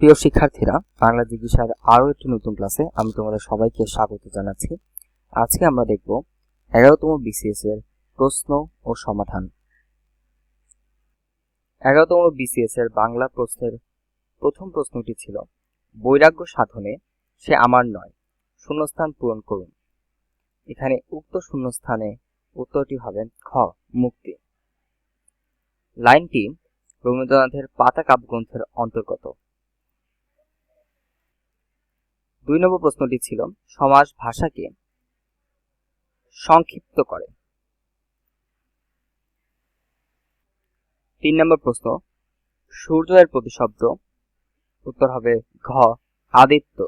প্রিয় শিক্ষার্থীরা, বাংলা জিজ্ঞাসার আরও একটি নতুন ক্লাসে আমি তোমাদের সবাইকে স্বাগত জানাচ্ছি। আজকে আমরা দেখব এগারোতম বিসিএস এর প্রশ্ন ও সমাধান। এগারোতম বিসিএস এর বাংলা প্রশ্নের প্রথম প্রশ্নটি ছিল, বৈরাগ্য সাধনে সে আমার নয়, শূন্যস্থান পূরণ করুন। এখানে উক্ত শূন্যস্থানে উত্তরটি হবে খ, মুক্তি। লাইনটি রবীন্দ্রনাথের পাতা কাব্যগ্রন্থের অন্তর্গত। দুই নম্বর প্রশ্নটি ছিল, সমাজ ভাষাকে সংক্ষিপ্ত করে। তিন নম্বর প্রশ্ন সূর্য এর প্রতিশব্দ, উত্তর হবে ঘ, আদিত্য।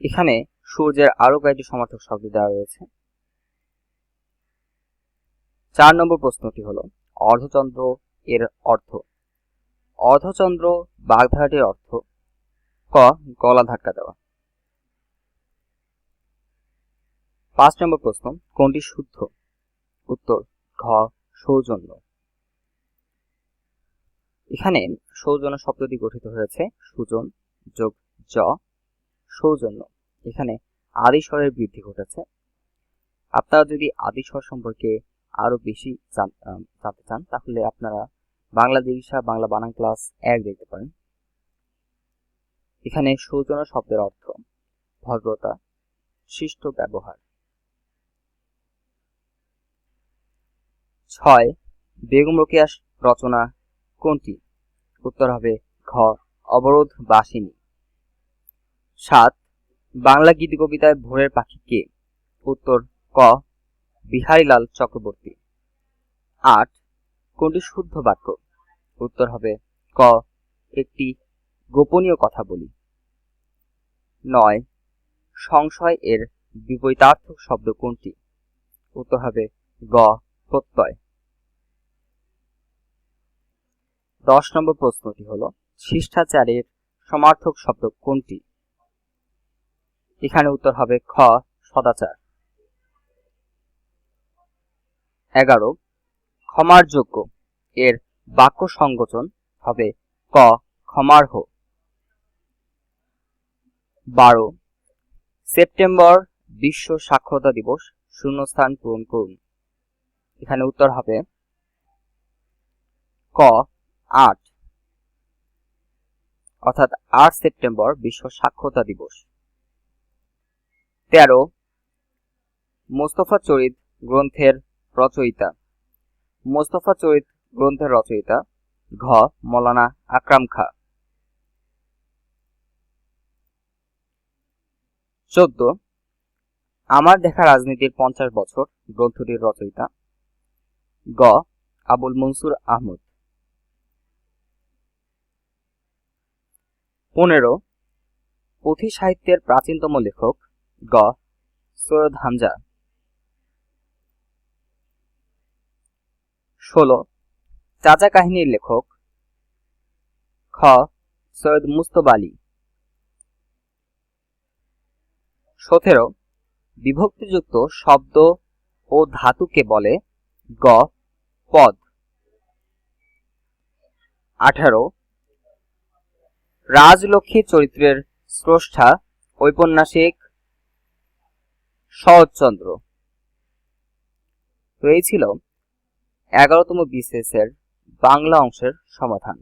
এখানে সূর্যের আরও কয়েকটি সমার্থক শব্দ দেওয়া রয়েছে। চার নম্বর প্রশ্নটি হলো, অর্ধচন্দ্র এর অর্থ। অর্ধচন্দ্র বাগধারাটির অর্থ ক, গলা ধাক্কা দেওয়া। পাঁচ নম্বর প্রশ্ন, কোনটি শুদ্ধ? উত্তর, ঘ, সৌজন্য। এখানে সৌজন্য শব্দটি গঠিত হয়েছে, সুজন যোগ জ, সৌজন্য। এখানে আদিস্বরের বৃদ্ধি ঘটেছে। আপনারা যদি আদিস্বর সম্পর্কে আরও বেশি জান- জানতে চান, তাহলে আপনারা বাংলা দিশা বাংলা বানান ক্লাস এক দেখতে পারেন। এখানে সৌজন্য শব্দের অর্থ ভদ্রতা, শিষ্ট ব্যবহার। ছয়, বেগম রোকেয়াস রচনা কোনটি? উত্তর হবে ঘ অবরোধ বাসিনী সাত, বাংলা গীত কবিতায় ভোরের পাখি কে? উত্তর ক, বিহারীলাল চক্রবর্তী। আট, কোনটি শুদ্ধ বাক্য? উত্তর হবে ক, একটি গোপনীয় কথা বলি। নয়, সংশয় এর বিপরীতার্থক শব্দ কোনটি? উত্তর হবে গ, প্রত্যয়। দশ নম্বর প্রশ্নটি হল, শিষ্টাচারের সমার্থক শব্দ কোনটি? এখানে উত্তর হবে খ, সদাচার। এগারো, ক্ষমার যোগ্য এর বাক্য সংগঠন হবে ক, ক্ষমার্হ। বারো। সেপ্টেম্বর বিশ্ব সাক্ষরতা দিবস, শূন্যস্থান পূরণ করুন। এখানে উত্তর হবে ক, আট। অর্থাৎ আট সেপ্টেম্বর বিশ্ব সাক্ষরতা দিবস। তেরো, মোস্তফা চরিত গ্রন্থের রচয়িতা। মোস্তফা চরিত গ্রন্থের রচয়িতা ঘ, মৌলানা আকরাম খা। চোদ্দ, আমার দেখা রাজনীতির পঞ্চাশ বছর, গ্রন্থটির রচয়িতা। গ, আবুল মনসুর আহমদ। পনেরো, পুঁথি সাহিত্যের প্রাচীনতম লেখক। গ, সৈয়দ হামজা। ষোলো, চাচা কাহিনীর লেখক। খ, সৈয়দ মুস্তব আলী। সতেরো, বিভক্তিযুক্ত শব্দ ও ধাতুকে বলে গ, পদ। আঠারো, রাজলক্ষ্মী চরিত্রের স্রষ্টা, ঔপন্যাসিক শরৎচন্দ্র। তো এই ছিল এগারোতম এর বাংলা অংশের সমাধান।